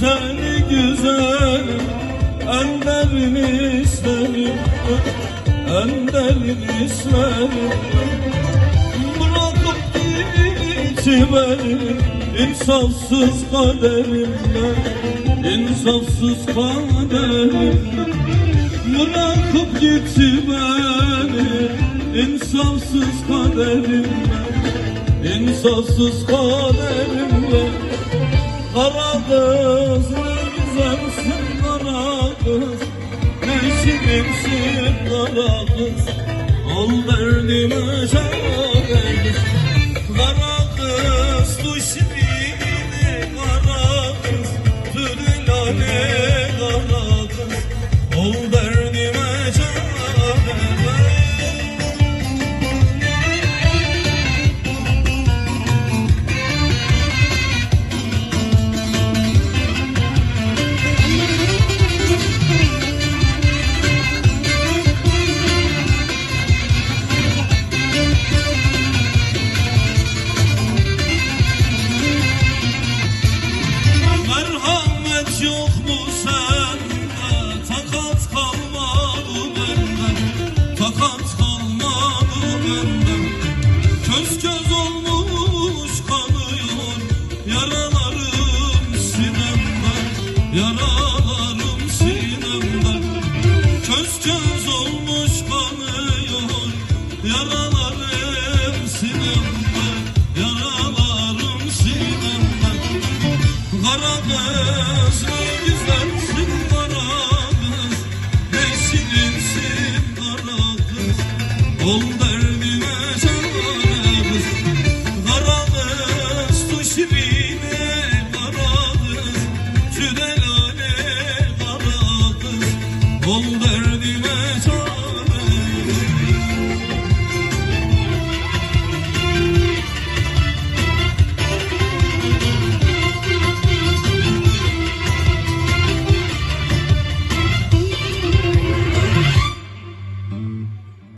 seni güzel Enderini isterim Enderini isterim Bırakıp gitti beni insafsız kaderimle insafsız kaderimle. Bırakıp gitti beni insafsız kaderimle insafsız kaderimle Kara kız ne güzelsin kara kız. Ne şirinsin kara kız. Ol derdime çare Kara kız du şirini Yaralarım sinemden Yaralarım sinemden Kara ne güzelsin kara kız